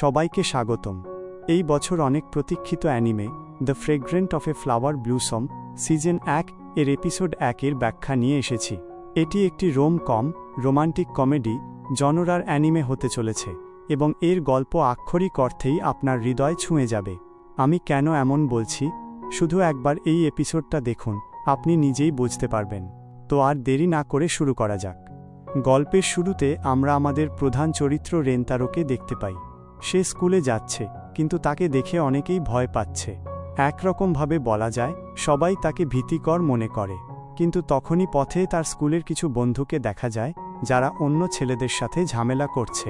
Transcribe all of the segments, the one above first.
সবাইকে স্বাগতম। এই বছর অনেক প্রতীক্ষিত anime, the fragrant of a flower blossom, season এক এর এপিসোড একের ব্যাখ্যা নিয়ে এসেছি। এটি একটি রোম কম, রোমান্টিক কমেডি, জনরার অ্যানিমে হতে চলেছে, এবং এর গল্প আক্ষরিক অর্থেই আপনার হৃদয় ছুঁয়ে যাবে। আমি কেন এমন বলছি? শুধু একবার এই এপিসোডটা দেখুন, আপনি নিজেই বুঝতে পারবেন। তো আর দেরি না করে শুরু করা যাক। গল্পের শুরুতে আমরা আমাদের প্রধান চরিত্র রেন্তারোকে দেখতে পাই। সে স্কুলে যাচ্ছে, কিন্তু তাকে দেখে অনেকেই ভয় পাচ্ছে। একরকমভাবে বলা যায়, সবাই তাকে ভীতিকর মনে করে। কিন্তু তখনই পথে তার স্কুলের কিছু বন্ধুকে দেখা যায়, যারা অন্য ছেলেদের সাথে ঝামেলা করছে।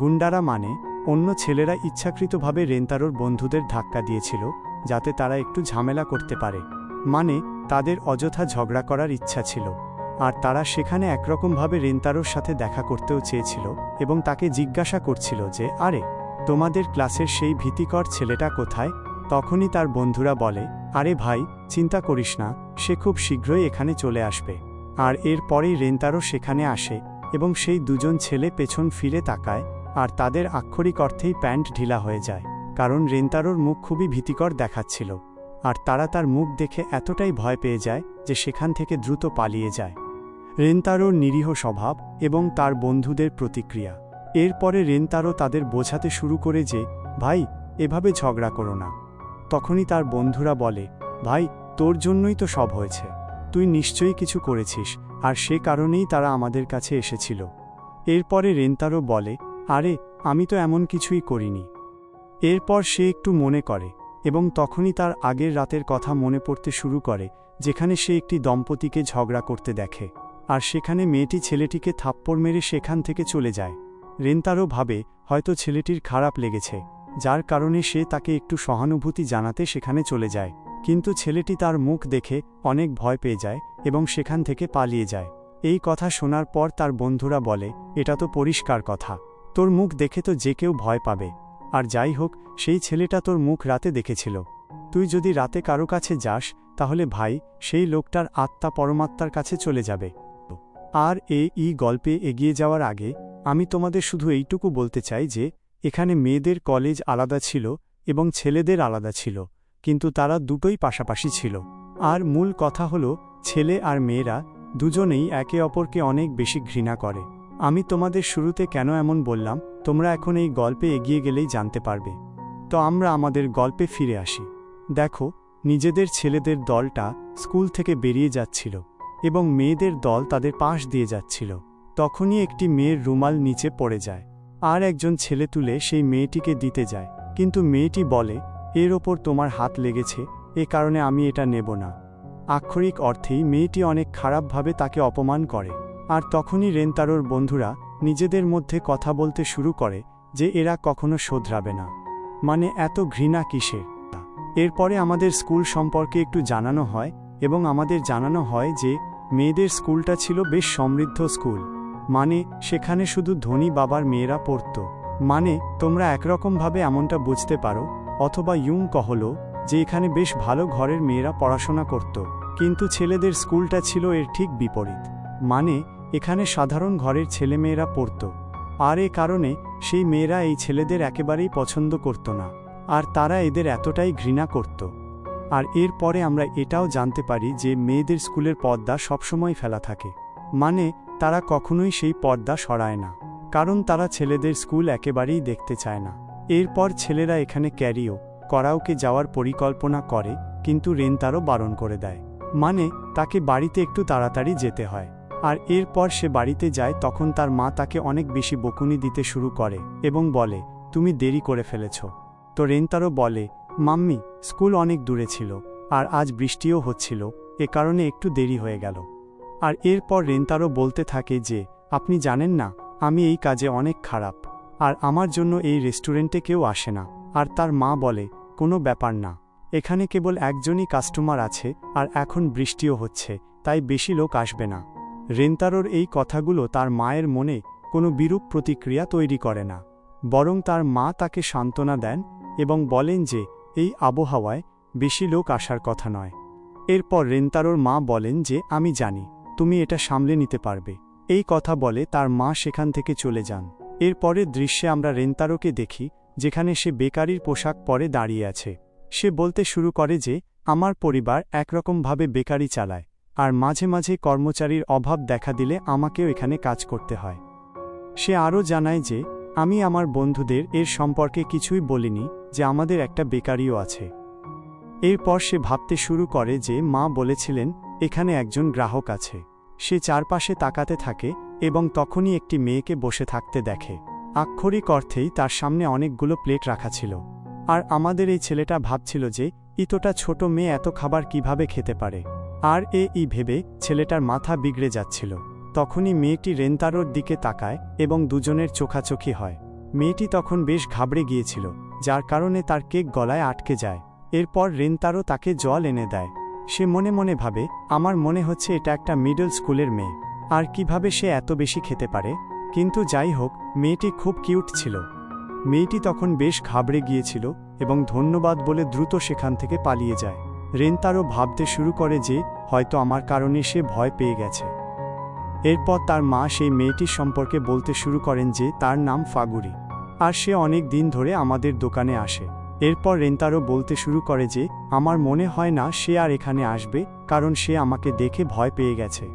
গুন্ডারা মানে অন্য ছেলেরা ইচ্ছাকৃতভাবে রেন্তারোর বন্ধুদের ধাক্কা দিয়েছিল, যাতে তারা একটু ঝামেলা করতে পারে। মানে তাদের অযথা ঝগড়া করার ইচ্ছা ছিল। আর তারা সেখানে একরকমভাবে রেন্তারোর সাথে দেখা করতেও চেয়েছিল এবং তাকে জিজ্ঞাসা করছিল যে, আরে তোমাদের ক্লাসের সেই ভীতিকর ছেলেটা কোথায়? তখনই তার বন্ধুরা বলে, আরে ভাই, চিন্তা করিস না, সে খুব শীঘ্রই এখানে চলে আসবে। আর এরপরেই রেন্তারও সেখানে আসে এবং সেই দুজন ছেলে পেছন ফিরে তাকায়, আর তাদের আক্ষরিক অর্থেই প্যান্ট ঢিলা হয়ে যায়, কারণ রেন্তারোর মুখ খুবই ভীতিকর দেখাচ্ছিল। আর তারা তার মুখ দেখে এতটাই ভয় পেয়ে যায় যে সেখান থেকে দ্রুত পালিয়ে যায়। রেন্তারোর নিরীহ স্বভাব এবং তার বন্ধুদের প্রতিক্রিয়া। এরপরে রেন্তারো তাদের বোঝাতে শুরু করে যে, ভাই, এভাবে ঝগড়া করো না। তখনই তার বন্ধুরা বলে, ভাই, তোর জন্যই তো সব হয়েছে। তুই নিশ্চয়ই কিছু করেছিস, আর সে কারণেই তারা আমাদের কাছে এসেছিল। এরপরে রেন্তারো বলে, আরে, আমি তো এমন কিছুই করিনি। এরপর সে একটু মনে করে এবং তখনই তার আগের রাতের কথা মনে পড়তে শুরু করে, যেখানে সে একটি দম্পতিকে ঝগড়া করতে দেখে, আর সেখানে মেয়েটি ছেলেটিকে থাপ্পড় মেরে সেখান থেকে চলে যায়। রেন্তারও ভাবে, হয়তো ছেলেটির খারাপ লেগেছে, যার কারণে সে তাকে একটু সহানুভূতি জানাতে সেখানে চলে যায়। কিন্তু ছেলেটি তার মুখ দেখে অনেক ভয় পেয়ে যায় এবং সেখান থেকে পালিয়ে যায়। এই কথা শোনার পর তার বন্ধুরা বলে, এটা তো পরিষ্কার কথা। তোর মুখ দেখে তো যে কেউ ভয় পাবে। আর যাই হোক, সেই ছেলেটা তোর মুখ রাতে দেখেছিল। তুই যদি রাতে কারও কাছে যাস, তাহলে ভাই, সেই লোকটার আত্মা পরমাত্মার কাছে চলে যাবে। আর এ ই গল্পে এগিয়ে যাওয়ার আগে আমি তোমাদের শুধু এইটুকু বলতে চাই যে, এখানে মেয়েদের কলেজ আলাদা ছিল এবং ছেলেদের আলাদা ছিল, কিন্তু তারা দুটোই পাশাপাশি ছিল। আর মূল কথা হল, ছেলে আর মেয়েরা দুজনেই একে অপরকে অনেক বেশি ঘৃণা করে। আমি তোমাদের শুরুতে কেন এমন বললাম, তোমরা এখন এই গল্পে এগিয়ে গেলেই জানতে পারবে। তো আমরা আমাদের গল্পে ফিরে আসি। দেখো, নিজেদের ছেলেদের দলটা স্কুল থেকে বেরিয়ে যাচ্ছিল এবং মেয়েদের দল তাদের পাশ দিয়ে যাচ্ছিল। তখনই একটি মেয়ের রুমাল নিচে পড়ে যায়। আর একজন ছেলে তুলে সেই মেয়েটিকে দিতে যায়। কিন্তু মেয়েটি বলে, এর ওপর তোমার হাত লেগেছে, এ কারণে আমি এটা নেব না। আক্ষরিক অর্থেই মেয়েটি অনেক খারাপভাবে তাকে অপমান করে। আর তখনই রেন্তারোর বন্ধুরা নিজেদের মধ্যে কথা বলতে শুরু করে যে এরা কখনো শোধরাবে না। মানে এত ঘৃণা কিসের? এরপরে আমাদের স্কুল সম্পর্কে একটু জানানো হয় এবং আমাদের জানানো হয় যে মেয়েদের স্কুলটা ছিল বেশ সমৃদ্ধ স্কুল। মানে সেখানে শুধু ধনী বাবার মেয়েরা পড়ত। মানে তোমরা একরকমভাবে এমনটা বুঝতে পারো, অথবা ইউং কহলো, যে এখানে বেশ ভালো ঘরের মেয়েরা পড়াশোনা করত, কিন্তু ছেলেদের স্কুলটা ছিল এর ঠিক বিপরীত। মানে এখানে সাধারণ ঘরের ছেলেমেয়েরা পড়ত। আর এ কারণে, সেই মেয়েরা এই ছেলেদের একেবারেই পছন্দ করত না, আর তারা এদের এতটাই ঘৃণা করত। আর এরপরে আমরা এটাও জানতে পারি যে মেয়েদের স্কুলের পর্দা সবসময় ফেলা থাকে। মানে তারা কখনোই সেই পর্দা সরায় না, কারণ তারা ছেলেদের স্কুল একেবারেই দেখতে চায় না। এরপর ছেলেরা এখানে ক্যারিও, করাওকে যাওয়ার পরিকল্পনা করে, কিন্তু রেন্তারও বারণ করে দেয়। মানে তাকে বাড়িতে একটু তাড়াতাড়ি যেতে হয়। আর এরপর সে বাড়িতে যায় তখন তার মা তাকে অনেক বেশি বকুনি দিতে শুরু করে এবং বলে, তুমি দেরি করে ফেলেছ। তো রেন্তারও বলে, মাম্মি, স্কুল অনেক দূরে ছিল, আর আজ বৃষ্টিও হচ্ছিল, এ কারণে একটু দেরি হয়ে গেল। আর এরপর রেন্তারও বলতে থাকে যে, আপনি জানেন না, আমি এই কাজে অনেক খারাপ। আর আমার জন্য এই রেস্টুরেন্টে কেউ আসে না। আর তার মা বলে, কোনো ব্যাপার না। এখানে কেবল একজনই কাস্টমার আছে, আর এখন বৃষ্টিও হচ্ছে, তাই বেশি লোক আসবে না রেন্তারোর এই কথাগুলো তার মায়ের মনে কোনো বিরূপ প্রতিক্রিয়া তৈরি করে না। বরং তার মা তাকে সান্ত্বনা দেন এবং বলেন যে, এই আবহাওয়ায় বেশি লোক আসার কথা নয় এরপর রেন্তারোর মা বলেন যে, আমি জানি। তুমি এটা সামলে নিতে পারবে। এই কথা বলে তার মা সেখান থেকে চলে যান। এরপরের দৃশ্যে আমরা রেন্তারোকে দেখি, যেখানে সে বেকারির পোশাক পরে দাঁড়িয়ে আছে। সে বলতে শুরু করে যে, আমার পরিবার একরকমভাবে বেকারি চালায়, আর মাঝে মাঝে কর্মচারীর অভাব দেখা দিলে আমাকেও এখানে কাজ করতে হয়। সে আরও জানায় যে, আমি আমার বন্ধুদের এর সম্পর্কে কিছুই বলিনি, যে আমাদের একটা বেকারিও আছে। এরপর সে ভাবতে শুরু করে যে, মা বলেছিলেন এখানে একজন গ্রাহক আছে। সে চারপাশে তাকাতে থাকে এবং তখনই একটি মেয়েকে বসে থাকতে দেখে। আক্ষরিক অর্থেই তার সামনে অনেকগুলো প্লেট রাখা ছিল। আর আমাদের এই ছেলেটা ভাবছিল যে, ইতোটা ছোট মেয়ে এত খাবার কীভাবে খেতে পারে? আর এ ই ভেবে ছেলেটার মাথা বিগড়ে যাচ্ছিল। তখনই মেয়েটি রেন্তারোর দিকে তাকায় এবং দুজনের চোখাচোখি হয়। মেয়েটি তখন বেশ ঘাবড়ে গিয়েছিল, যার কারণে তার কেক গলায় আটকে যায়। এরপর রেন্তারো তাকে জল এনে দেয়। সে মনে মনে ভাবে, আমার মনে হচ্ছে এটা একটা মিডল স্কুলের মেয়ে। আর কীভাবে সে এত বেশি খেতে পারে? কিন্তু যাই হোক, মেয়েটি খুব কিউট ছিল। মেয়েটি তখন বেশ ঘাবড়ে গিয়েছিল এবং ধন্যবাদ বলে দ্রুত সেখান থেকে পালিয়ে যায়। রেন্তারও ভাবতে শুরু করে যে, হয়তো আমার কারণে সে ভয় পেয়ে গেছে। এরপর তার মা সেই মেয়েটির সম্পর্কে বলতে শুরু করেন যে, তার নাম ফাগুরি। আর সে অনেক দিন ধরে আমাদের দোকানে আসে। এরপর রেন্তারও বলতে শুরু করে যে, আমার মনে হয় না সে আর এখানে আসবে, কারণ সে আমাকে দেখে ভয় পেয়ে গেছে।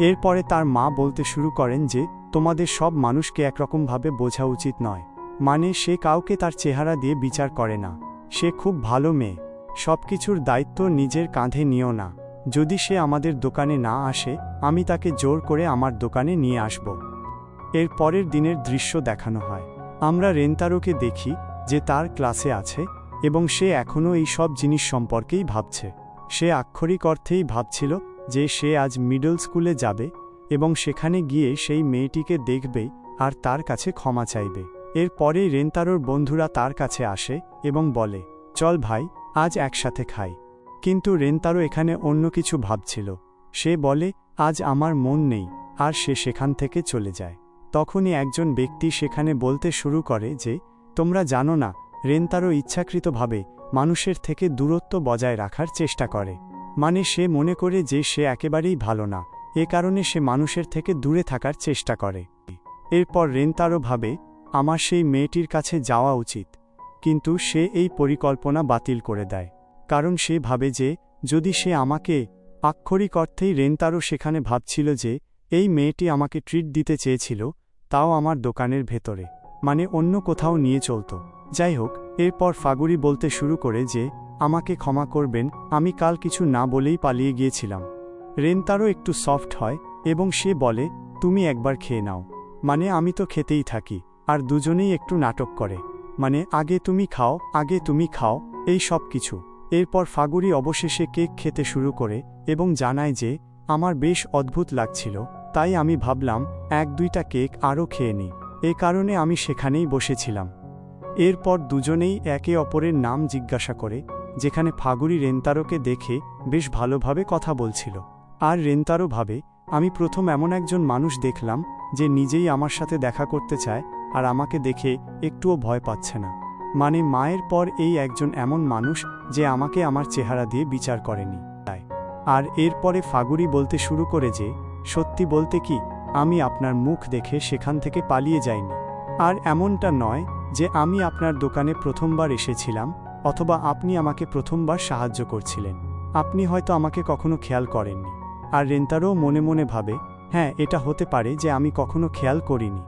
এরপরে তার মা বলতে শুরু করেন যে, তোমাদের সব মানুষকে একরকমভাবে বোঝা উচিত নয়। মানে সে কাউকে তার চেহারা দিয়ে বিচার করে না। সে খুব ভালো মেয়ে। সব কিছুর দায়িত্ব নিজের কাঁধে নিও না। যদি সে আমাদের দোকানে না আসে, আমি তাকে জোর করে আমার দোকানে নিয়ে আসব। এর পরের দিনের দৃশ্য দেখানো হয়। আমরা রেন্তারোকে দেখি যে তার ক্লাসে আছে এবং সে এখনও এই সব জিনিস সম্পর্কেই ভাবছে। সে আক্ষরিক অর্থেই ভাবছিল যে সে আজ মিডল স্কুলে যাবে এবং সেখানে গিয়ে সেই মেয়েটিকে দেখবে আর তার কাছে ক্ষমা চাইবে। এর পরেই রেন্তারোর বন্ধুরা তার কাছে আসে এবং বলে, চল ভাই, আজ একসাথে খাই। কিন্তু রেন্তারো এখানে অন্য কিছু ভাবছিল। সে বলে, আজ আমার মন নেই, আর সে সেখান থেকে চলে যায়। তখনই একজন ব্যক্তি সেখানে বলতে শুরু করে যে তোমরা জানো না রেন্তারো ইচ্ছাকৃতভাবে মানুষের থেকে দূরত্ব বজায় রাখার চেষ্টা করে। মানে সে মনে করে যে সে একেবারেই ভালো না, এ কারণে সে মানুষের থেকে দূরে থাকার চেষ্টা করে। এরপর রেন্তারো ভাবে, আমার সেই মেয়েটির কাছে যাওয়া উচিত। কিন্তু সে এই পরিকল্পনা বাতিল করে দেয়। কারণ সে ভাবে যে, যদি সে আমাকে আক্ষরিক অর্থেই রেন্তারও সেখানে ভাবছিল যে, এই মেয়েটি আমাকে ট্রিট দিতে চেয়েছিল, তাও আমার দোকানের ভেতরে। মানে অন্য কোথাও নিয়ে চলত। যাই হোক এরপর ফাগুরি বলতে শুরু করে যে, আমাকে ক্ষমা করবেন, আমি কাল কিছু না বলেই পালিয়ে গিয়েছিলাম। রেন্তারও একটু সফট হয়, এবং সে বলে, তুমি একবার খেয়ে নাও। মানে আমি তো খেতেই থাকি, আর দুজনেই একটু নাটক করে। মানে আগে তুমি খাও, আগে তুমি খাও, এই সব কিছু। এরপর ফাগুরি অবশেষে কেক খেতে শুরু করে, এবং জানায় যে, আমার বেশ অদ্ভুত লাগছিল, তাই আমি ভাবলাম, এক দুইটা কেক আরও খেয়ে নিই। এ কারণে আমি সেখানেই বসেছিলাম। এরপর দুজনেই একে অপরের নাম জিজ্ঞাসা করে, যেখানে ফাগুরি রেন্তারোকে দেখে বেশ ভালোভাবে কথা বলছিল। আর রেন্তারো ভাবে, আমি প্রথম এমন একজন মানুষ দেখলাম যে নিজেই আমার সাথে দেখা করতে চায় আর আমাকে দেখে একটুও ভয় পাচ্ছে না। মানে মায়ের পর এই একজন এমন মানুষ যে আমাকে আমার চেহারা দিয়ে বিচার করেনি। তাই আর এরপরে ফাগুরি বলতে শুরু করে যে, সত্যি বলতে কি আমি আপনার মুখ দেখে সেখান থেকে পালিয়ে যাইনি। আর এমনটা নয় যে আমি আপনার দোকানে প্রথমবার এসেছিলাম অথবা আপনি আমাকে প্রথমবার সাহায্য করছিলেন। আপনি হয়তো আমাকে কখনো খেয়াল করেননি। আর রেন্তারও মনে মনে ভাবে হ্যাঁ এটা হতে পারে যে আমি কখনো খেয়াল করিনি।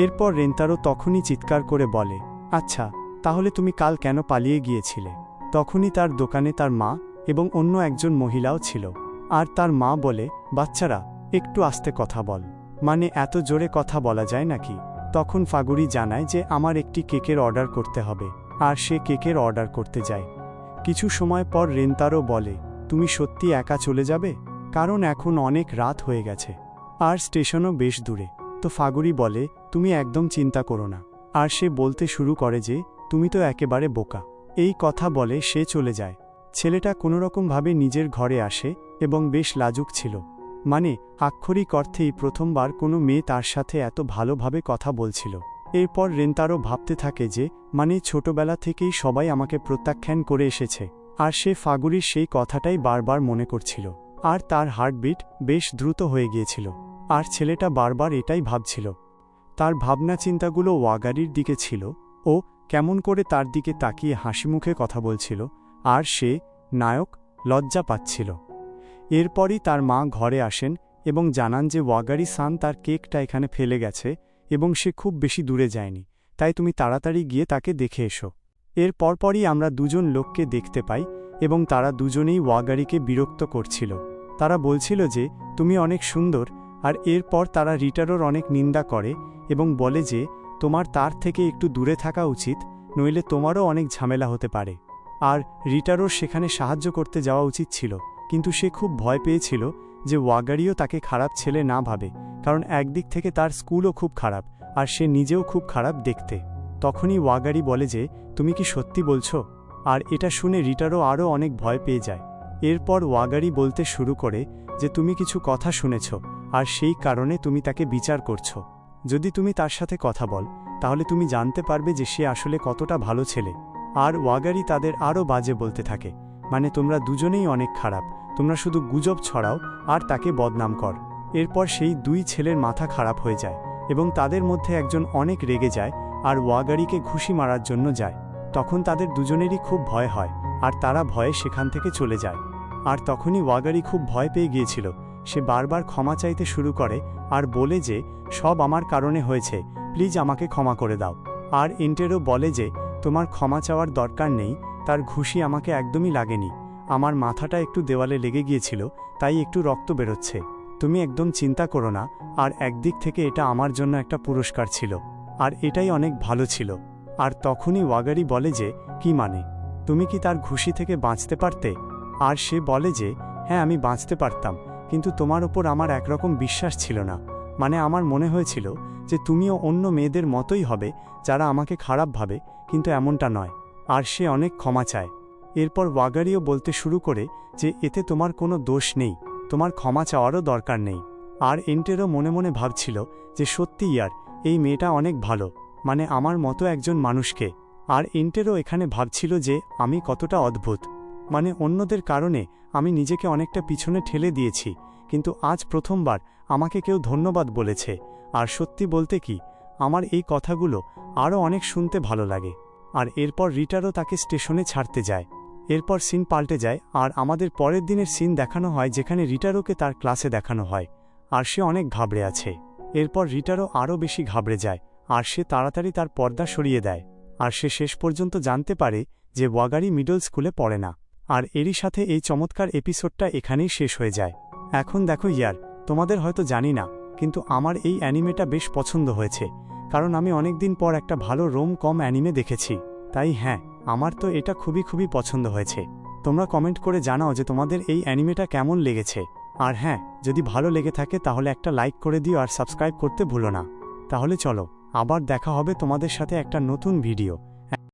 এরপর রেন্তারও তখনই চিৎকার করে বলে আচ্ছা তাহলে তুমি কাল কেন পালিয়ে গিয়েছিলে? তখনই তার দোকানে তার মা এবং অন্য একজন মহিলাও ছিল। আর তার মা বলে, বাচ্চারা একটু আস্তে কথা বল। মানে এত জোরে কথা বলা যায় নাকি? তখন ফাগুরি জানায় যে আমার একটি কেকের অর্ডার করতে হবে, আর সে কেকের অর্ডার করতে যায়। কিছু সময় পর রেন্তারও বলে, তুমি সত্যি একা চলে যাবে? কারণ এখন অনেক রাত হয়ে গেছে। আর স্টেশনও বেশ দূরে। তো ফাগুরি বলে, তুমি একদম চিন্তা করো না। আর সে বলতে শুরু করে যে, তুমি তো একেবারে বোকা। এই কথা বলে সে চলে যায়। ছেলেটা কোনোরকমভাবে নিজের ঘরে আসে এবং বেশ লাজুক ছিল। মানে আক্ষরিক অর্থেই প্রথমবার কোনো মেয়ে তার সাথে এত ভালোভাবে কথা বলছিল। এরপর রেন্তারও ভাবতে থাকে যে মানে ছোটবেলা থেকেই সবাই আমাকে প্রত্যাখ্যান করে এসেছে। আর সে ফাগুরির সেই কথাটাই বারবার মনে করছিল। আর তার হার্টবিট বেশ দ্রুত হয়ে গিয়েছিল। আর ছেলেটা বারবার এটাই ভাবছিল। তার ভাবনা চিন্তাগুলো ওয়াগারির দিকে ছিল। ও কেমন করে তার দিকে তাকিয়ে হাসি মুখে কথা বলছিল। আর সে নায়ক লজ্জা পাচ্ছিল। এরপরই তার মা ঘরে আসেন এবং জানান যে ওয়াগারি সান তার কেকটা এখানে ফেলে গেছে এবং সে খুব বেশি দূরে যায়নি, তাই তুমি তাড়াতাড়ি গিয়ে তাকে দেখে এসো। এর পরপরই আমরা দুজন লোককে দেখতে পাই এবং তারা দুজনেই ওয়াগারিকে বিরক্ত করছিল। তারা বলছিল যে, তুমি অনেক সুন্দর। আর এরপর তারা রিটারোর অনেক নিন্দা করে এবং বলে যে, তোমার তার থেকে একটু দূরে থাকা উচিত, নইলে তোমারও অনেক ঝামেলা হতে পারে। আর রিটারোর সেখানে সাহায্য করতে যাওয়া উচিত ছিল। কিন্তু সে খুব ভয় পেয়েছিল যে ওয়াগারিও তাকে খারাপ ছেলে না ভাবে, কারণ একদিক থেকে তার স্কুলও খুব খারাপ আর সে নিজেও খুব খারাপ দেখতে। তখনই ওয়াগারি বলে যে, তুমি কি সত্যি বলছো? আর এটা শুনে রিটারও আরও অনেক ভয় পেয়ে যায়। এরপর ওয়াগারি বলতে শুরু করে যে, তুমি কিছু কথা শুনেছ আর সেই কারণে তুমি তাকে বিচার করছ। যদি তুমি তার সাথে কথা বল, তাহলে তুমি জানতে পারবে যে সে আসলে কতটা ভালো ছেলে। আর ওয়াগারি তাদের আরও বাজে বলতে থাকে মানে তোমরা দুজনেই অনেক খারাপ তোমরা শুধু গুজব ছড়াও আর তাকে বদনাম কর। এরপর সেই দুই ছেলের মাথা খারাপ হয়ে যায় এবং তাদের মধ্যে একজন অনেক রেগে যায় আর ওয়াগারিকে ঘুষি মারার জন্য যায়। তখন তাদের দুজনেরই খুব ভয় হয় আর তারা ভয়ে সেখান থেকে চলে যায়। আর তখনই ওয়াগারি খুব ভয় পেয়ে গিয়েছিল। সে বারবার ক্ষমা চাইতে শুরু করে আর বলে যে, সব আমার কারণে হয়েছে, প্লিজ আমাকে ক্ষমা করে দাও। আর ইন্টেরও বলে যে, তোমার ক্ষমা চাওয়ার দরকার নেই, তার ঘুষি আমাকে একদমই লাগেনি। আমার মাথাটা একটু দেওয়ালে লেগে গিয়েছিল, তাই একটু রক্ত বেরোচ্ছে। তুমি একদম চিন্তা করো না, আর একদিক থেকে এটা আমার জন্য একটা পুরস্কার ছিল। আর এটাই অনেক ভালো ছিল। আর তখনই ওয়াগারি বলে যে, কি মানে? তুমি কি তার ঘুষি থেকে বাঁচতে পারতে? আর সে বলে যে হ্যাঁ আমি বাঁচতে পারতাম, কিন্তু তোমার ওপর আমার একরকম বিশ্বাস ছিল না। মানে আমার মনে হয়েছিল যে, তুমিও অন্য মেয়েদের মতোই হবে, যারা আমাকে খারাপ ভাবে, কিন্তু এমনটা নয়। আর সে অনেক ক্ষমা চায়। এরপর ওয়াগারিও বলতে শুরু করে যে, এতে তোমার কোনো দোষ নেই, তোমার ক্ষমা চাওয়ারও দরকার নেই। আর এন্টেরও মনে মনে ভাবছিল যে, সত্যি ইয়ার, এই মেয়েটা অনেক ভালো মানে আমার মতো একজন মানুষকে। আর এন্টেরও এখানে ভাবছিল যে, আমি কতটা অদ্ভুত মানে অন্যদের কারণে আমি নিজেকে অনেকটা পিছনে ঠেলে দিয়েছি, কিন্তু আজ প্রথমবার আমাকে কেউ ধন্যবাদ বলেছে। আর সত্যি বলতে কি, আমার এই কথাগুলো আরও অনেক শুনতে ভালো লাগে। আর এরপর রিটারও তাকে স্টেশনে ছাড়তে যায়। এরপর সিন পাল্টে যায়, আর আমাদের পরের দিনের সিন দেখানো হয় যেখানে রিটারোকে তার ক্লাসে দেখানো হয়, আর সে অনেক ঘাবড়ে আছে। এরপর রিটারও আরও বেশি ঘাবড়ে যায়, আর সে তাড়াতাড়ি তার পর্দা সরিয়ে দেয়, আর সে শেষ পর্যন্ত জানতে পারে যে ওয়াগারি মিডল স্কুলে পড়ে না। আর এরই সাথে এই চমৎকার এপিসোডটা এখানেই শেষ হয়ে যায়। এখন দেখো ইয়ার, তোমাদের হয়তো জানি না, কিন্তু আমার এই অ্যানিমেটা বেশ পছন্দ হয়েছে, কারণ আমি অনেকদিন পর একটা ভালো রোম কম অ্যানিমে দেখেছি। তাই হ্যাঁ আমার তো এটা খুবই খুবই পছন্দ হয়েছে। তোমরা কমেন্ট করে জানাও যে তোমাদের এই অ্যানিমেটা কেমন লেগেছে। আর হ্যাঁ যদি ভালো লেগে থাকে তাহলে একটা লাইক করে দিও আর সাবস্ক্রাইব করতে ভুলো না। তাহলে চলো, আবার দেখা হবে তোমাদের সাথে একটা নতুন ভিডিও।